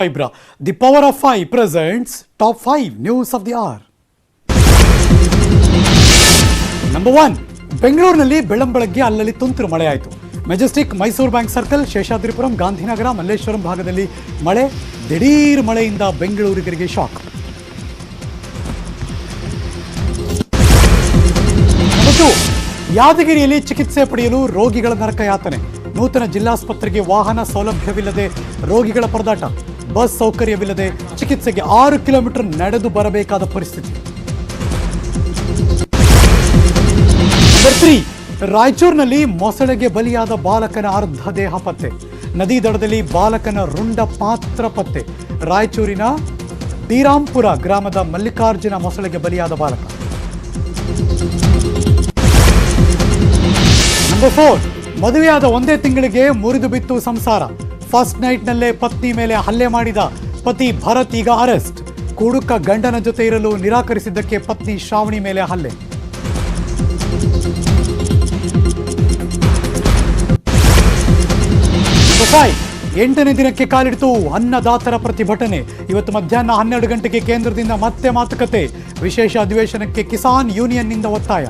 Ibra. The Power of Five presents Top 5 News of the Hour. Number one ಬೆಂಗಳೂರಿನಲ್ಲಿ ಬೆಳ್ಳಂಬೆಳಗ್ಗೆ ಅಲ್ಲಲ್ಲಿ ತುಂತುರು ಮಳೆಯಾಯಿತು Majestic Mysuru bank circle Seshadripuram, Gandhinagar, Malleshwaram ಭಾಗದಲ್ಲಿ ಮಳೆ, ದಿಢೀರ್ ಮಳೆಯಿಂದ ಬೆಂಗಳೂರಿಗರಿಗೆ ಶಾಕ್ ಯಾದಗಿರಿಯಲ್ಲಿ ಚಿಕಿತ್ಸೆ ಪಡೆಯಲು ರೋಗಿಗಳ ನರಕ ಯಾತನೆ ನೂತನ ಜಿಲ್ಲಾಸ್ಪತ್ರೆಗೆ ವಾಹನ ಸೌಲಭ್ಯವಿಲ್ಲದೆ ರೋಗಿಗಳ ಪರದಾಟ ಬಸ್ ಸೌಕರ್ಯವಿಲ್ಲದೆ ಚಿಕಿತ್ಸೆಗೆ ಆರು ಕಿಲೋಮೀಟರ್ ನಡೆದು ಬರಬೇಕಾದ ಪರಿಸ್ಥಿತಿ. ರಾಯಚೂರಿನಲ್ಲಿ ಮೊಸಳೆಗೆ ಬಲಿಯಾದ ಬಾಲಕನ ಅರ್ಧ ದೇಹ ಪತ್ತೆ. ನದಿ ದಡದಲ್ಲಿ ಬಾಲಕನ ರುಂಡ ಪಾತ್ರ ಪತ್ತೆ. ರಾಯಚೂರಿನ ಶ್ರೀರಾಂಪುರ ಗ್ರಾಮದ ಮಲ್ಲಿಕಾರ್ಜುನ ಮೊಸಳೆಗೆ ಬಲಿಯಾದ ಬಾಲಕ. ನಂಬರ್ ಫೋರ್ ಮದುವೆಯಾದ ಒಂದೇ ತಿಂಗಳಿಗೆ ಮುರಿದು ಬಿತ್ತು ಸಂಸಾರ. ಫಸ್ಟ್ ನೈಟ್ನಲ್ಲೇ ಪತ್ನಿ ಮೇಲೆ ಹಲ್ಲೆ ಮಾಡಿದ ಪತಿ ಭರತ್ ಈಗ ಅರೆಸ್ಟ್. ಕುಡುಕ ಗಂಡನ ಜೊತೆ ಇರಲು ನಿರಾಕರಿಸಿದ್ದಕ್ಕೆ ಪತ್ನಿ ಶ್ರಾವಣಿ ಮೇಲೆ ಹಲ್ಲೆ. ಎಂಟನೇ ದಿನಕ್ಕೆ ಕಾಲಿಡಿತು ಅನ್ನದಾತರ ಪ್ರತಿಭಟನೆ. ಇವತ್ತು ಮಧ್ಯಾಹ್ನ ಹನ್ನೆರಡು ಗಂಟೆಗೆ ಕೇಂದ್ರದಿಂದ ಮತ್ತೆ ಮಾತುಕತೆ. ವಿಶೇಷ ಅಧಿವೇಶನಕ್ಕೆ ಕಿಸಾನ್ ಯೂನಿಯನ್ನಿಂದ ಒತ್ತಾಯ.